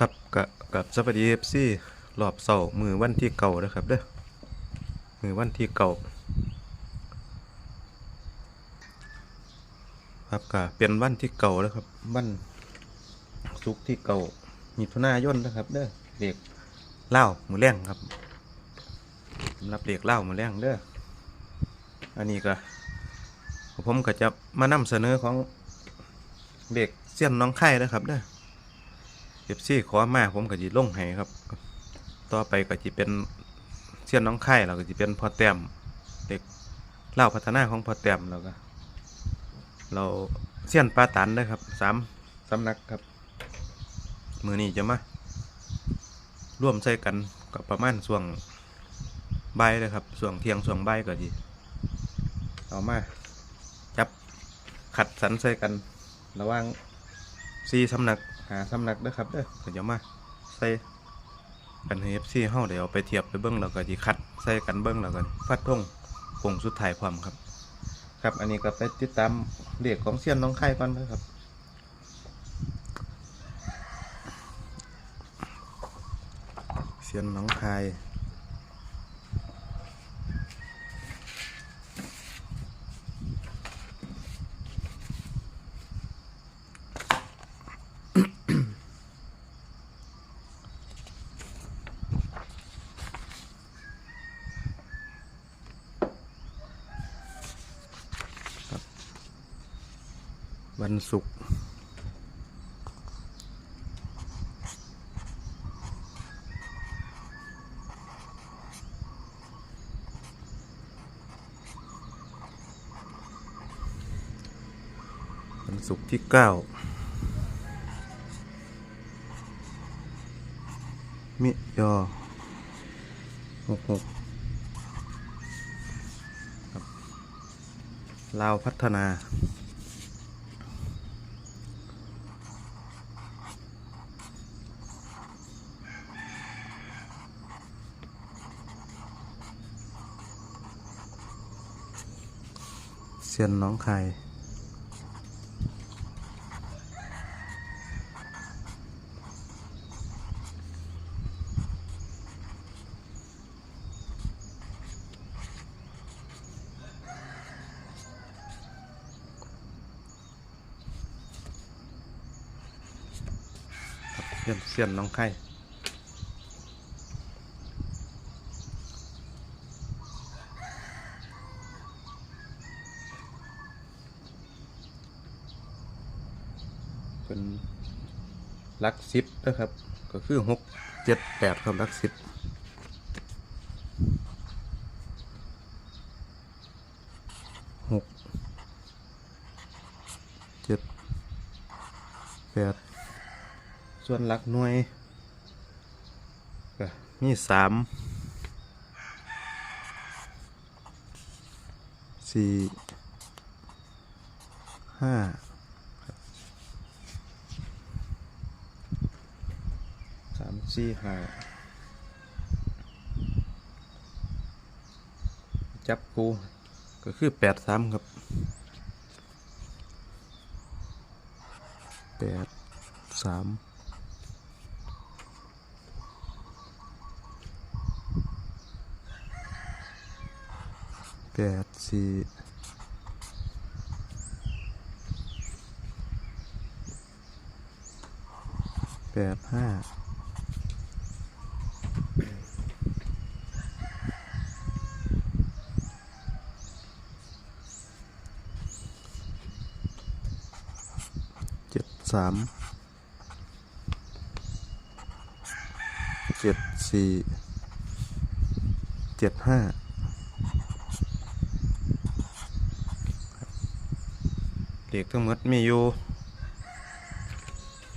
ครับกับกับสวัสดีเอฟซีรอบเสาร์มือวันที่เก่านะครับเด้อมือวันที่เก่าครับก็เป็นวันที่เก่าแล้วครับวันศุกที่เก่ามิถุนายนนะครับ เด้อเด็กเล่ามือแรงครับสำหรับเด็กเล่ามือแรงเด้ออันนี้ก็ผมก็จะมานำเสนอของเด็กเสี้ยนน้องไข่นะครับเด้อ อฟซีขอมาผมก็จะลงให้ครับ ต่อไปก็จะเป็นเสี้ยนน้องไข่เราก็จะเป็นพอแต้มเด็กเล่าพัฒนาของพอแต้มเราก็ เราเสี้ยนปลาตันนะครับสามสำนักครับ มือนี้จะมาร่วมใส่กันกับประมาณส่วงใบเลยครับส่วงเทียงส่วงใบก็ดีเอามาจับขัดสันใส่กัน ระว่างซีสำนัก หาสำนักเด้อครับเด้อเดี๋ยวมาใส่กันเอฟซีเฮาเดี๋ยวไปเทียบไปเบิ้งแล้วก็จะคัดใส่กันเบิ้งแล้วก็ฟัดทงผงสุดท้ายพร้อมครับ ครับอันนี้ก็ไปติดตามเด็กของเซียนน้องไข่ก่อนนะครับเซียนน้องไข่ วันศุกร์วันศุกร์ที่เก้ามิยอหกหกลาวพัฒนา เซียนน้องคายครับเซียนเซียนน้องไข่เป็น ลักซิปนะครับ ก็คือหกเจ็ดแปดครับลักซิปหกเจ็ดแปดส่วนหลักหน่วยก็มีสามสี่ห้า สี่หาจับคูก็คือแปดสามครับแปดสามแปดสี่แปดห้า สามเจ็ดสี่เจ็ดห้าเด็กทั้งหมดมีอยู่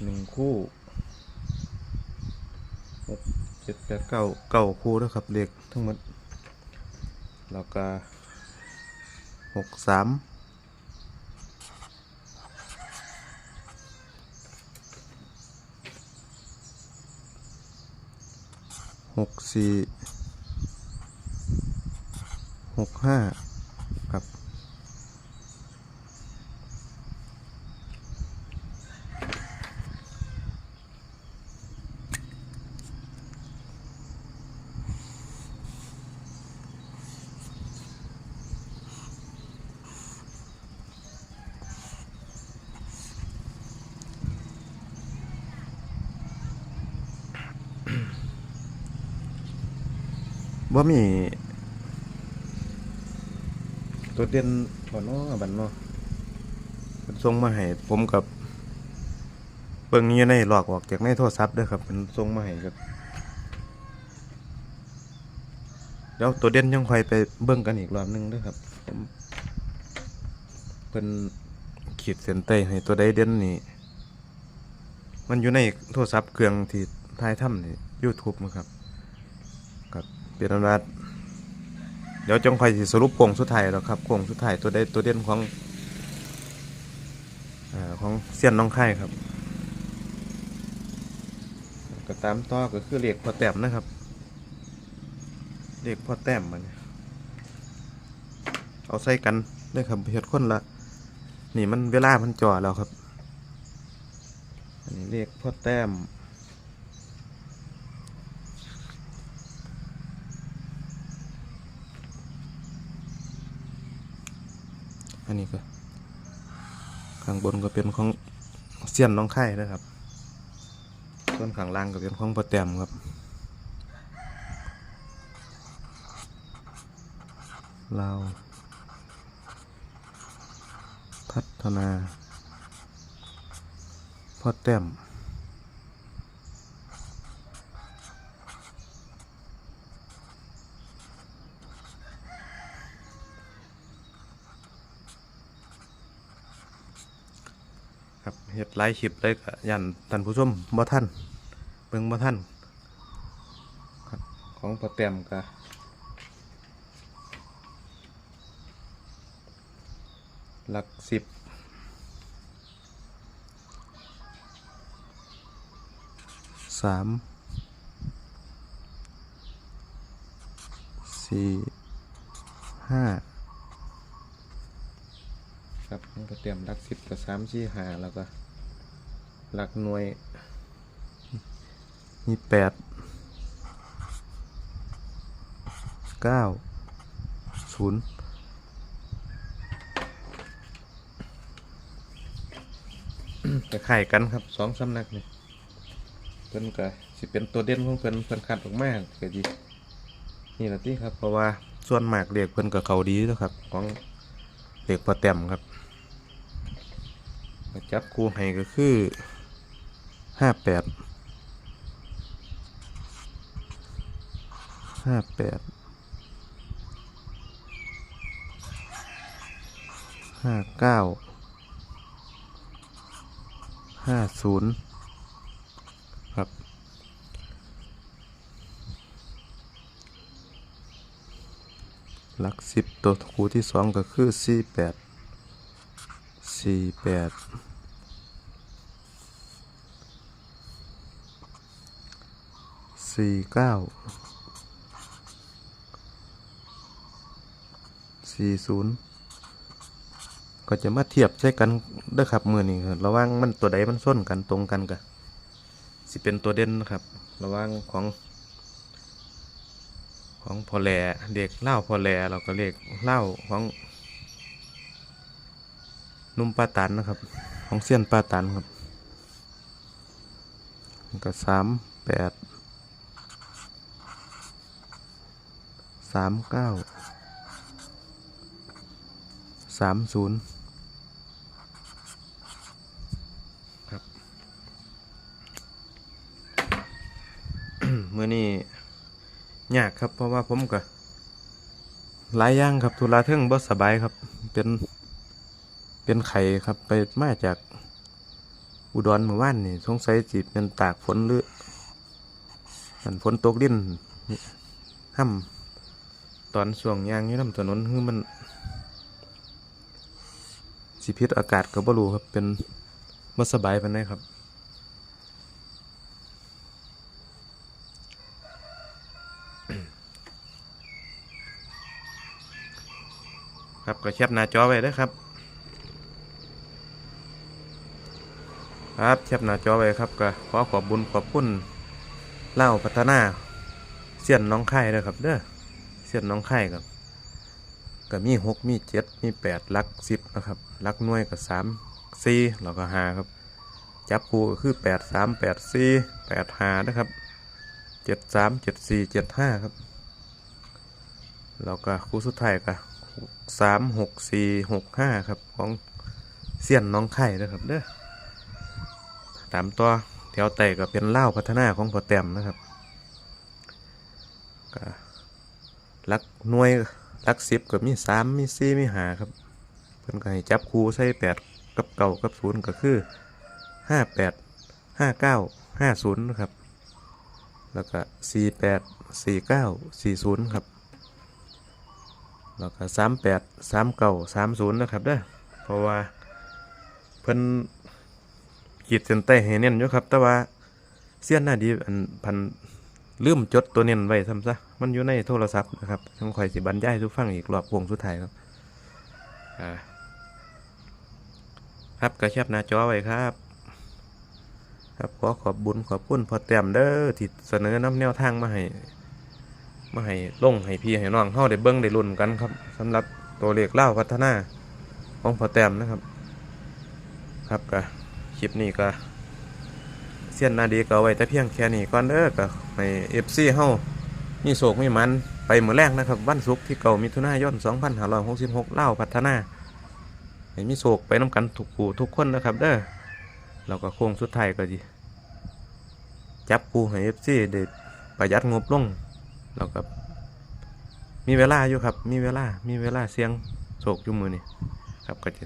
หนึ่งคู่หกเจ็ดแปดเก้าเก้าคู่แล้วครับเด็กทั้งหมดแล้วก็หกสาม หกสี่หกห้า ว่ามี ตัวเด่นบ่เนาะบัดเนาะเพิ่นส่งมาให้ผมกับเบิ่งอยู่ในหลอกออกจากในโทรศัพท์เด้อครับเพิ่นส่งมาให้ครับเดี๋ยวตัวเด่นยังค่อยไปเบิ่งกันอีกรอบหนึงเด้อครับผมเพิ่นขีดเส้นใต้ให้ตัวใดเด่นนี่มันอยู่ในโทรศัพท์เครื่องที่ถ่ายทำนี่ YouTube นะครับครับ เป็นอำนาจเดี๋ยวจงคอยสรุปโค้งสุดท้ายแล้วครับโค้งสุดท้ายตัวใดตัวเด่นของอของเซียนน้องไข่ครับก็ตามต่อก็คือเลขพอแต้มนะครับเลขพอแต้มมันเอาใส่กันเลยครับเฮ็ดคนละนี่มันเวลามันจ่อแล้วครับอันนี้เลขพอแต้ม อันนี้ก็ข้างบนก็เป็นของเซียนน้องไข่นะครับส่วนข้างล่างก็เป็นของพอแต้มครับ เราพัฒนาพอแต้ม ครับเฮ็ดไลฟ์คลิปเลยก็ยันท่านผู้ชมบ่ท่านเบิ่งบ่ท่านครับของพอแต้มก็หลักสิบสามสี่ห้า ครับมันก็ เตรียมลักสิบกับสามสี่หาแล้วก็หลักหน่วยมีแปดเก้าศูนย์จะไข่กันครับสองสำนักนี่เพิ่นก็สิเป็นตัวเด่นของเพิ่นเพิ่นคัดออกมาก็ดีนี่ละที่ครับเพราะว่าส่วนมากเรียกเพิ่นกับเขาดีแล้วครับ ของเรียกพอแต้มครับ จับคู่ให้ก็คือห้าแปดห้าแปดห้าเก้าห้าศูนย์ครับหลักสิบตัวคู่ที่สองก็คือสี่แปดสี่แปด สี่เก้าสี่ศูนย์ก็จะมาเทียบใช้กันเด้อครับมือนี้ครับระว่างมันตัวใดมันส้นกันตรงกันกะสิเป็นตัวเด่นนะครับ ระว่างของ ของพอแลเด็กเล่าพอแลเราก็เรียกเล่าของนุ่มปลาตันนะครับ ของเสี้ยนปลาตันครับ ก็สามแปด สามเก้าสามศูนย์ครับเมื่อนี้ยากครับเพราะว่าผมก็หลายอย่างครับทุลาเทิงบ่สบายครับ เป็นเป็นไข่ครับไปมาจากอุดรเมื่อวานนี่สงสัยจิตเป็นตากฝนหรือมันฝนตกดินห้ำ ตอนช่วงยางอยู่น้ำถนนคือมัน สิพิษอากาศก็บ่รู้ครับ เป็นบ่สบายปานใดครับ ครับก็แคปหน้าจอไว้เด้อครับ ครับแคปหน้าจอไว้ครับก็ขอขอบบุญขอบคุณเล่าพัฒนาเสียนน้องไข่เลยครับเด้อ เสียนน้องไข่ครับก็มีหกมีเจ็ดมีแปดลักสิบนะครับลักหน่วยก็สามสี่แล้วก็หาครับ จับคู่ก็คือแปดสามแปดสี่แปดหานะครับเจ็ดสามเจ็ดสี่เจ็ดห้าครับแล้วก็คู่สุดท้ายก็สามหกสี่หกห้าครับของเสี้ยนน้องไข่นะครับเด้อตามตัวแถวไต่ก็เป็นเล่าพัฒนาของพอแต้มนะครับก็ ลักหน่วยลักสิบก็มีสามมีสี่มีหาครับ เพิ่นก็ให้จับคูใส่แปดกับเก่ากับศูนย์ก็คือห้าแปดห้าเก้าห้าศูนย์ครับ แล้วก็สี่แปดสี่เก้าสี่ศูนย์ครับ แล้วก็สามแปดสามเก้าสามศูนย์นะครับเด้อเพราะว่าเพิ่นขีดเส้นใต้ให้เน้นอยู่ครับ แต่ว่าเสี้ยนหน้าดีอันพัน ลืมจดตัวเน้นไว้ซ้ำซะ มันอยู่ในโทรศัพท์นะครับต้องคอยสิบรรยายทุกฟังอีกรอบวงสุดท้ายครับ อ่า ครับกระชับหน้าจอไว้ครับ ครับขอขอบบุญขอบคุณพอแต้มเด้อที่เสนอน้ำแนวทางมาให้ มาให้ลงให้พี่ให้น้องเฮาได้เบิ่งได้ลุ้นกันครับสำหรับตัวเลขเล่าพัฒนาของพอแต้มนะครับ ครับก็คลิปนี้ก็ เสี้ยนนาดีก็ไว้แต่เพียงแค่นี้ก่อนเด้อก็ให้ FC เฮามีโศกมีมันไปมื้อแรกนะครับวันศุกร์ที่เก่ามิถุนายน2566เล่าพัฒนาให้มีโศกไปน้ำกันทุกคู่ทุกคนนะครับ เด้อแล้วก็โค้งสุดท้ายก็สิจับคู่ให้ FC ได้ประหยัดงบลงแล้วก็มีเวลาอยู่ครับ มีเวลา มีเวลาเสียงโศกอยู่มือนี่ครับก็จะ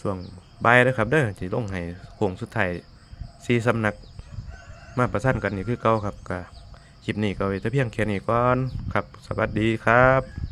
ช่วงบายนะครับเด้อจะลงให้โค้งสุดท้าย สีสำนักมาประชันกันนี่คือเก่าครับกับคลิปนี้ก็ไว้แต่เพียงแค่นี้ก่อนครับ สวัสดีครับ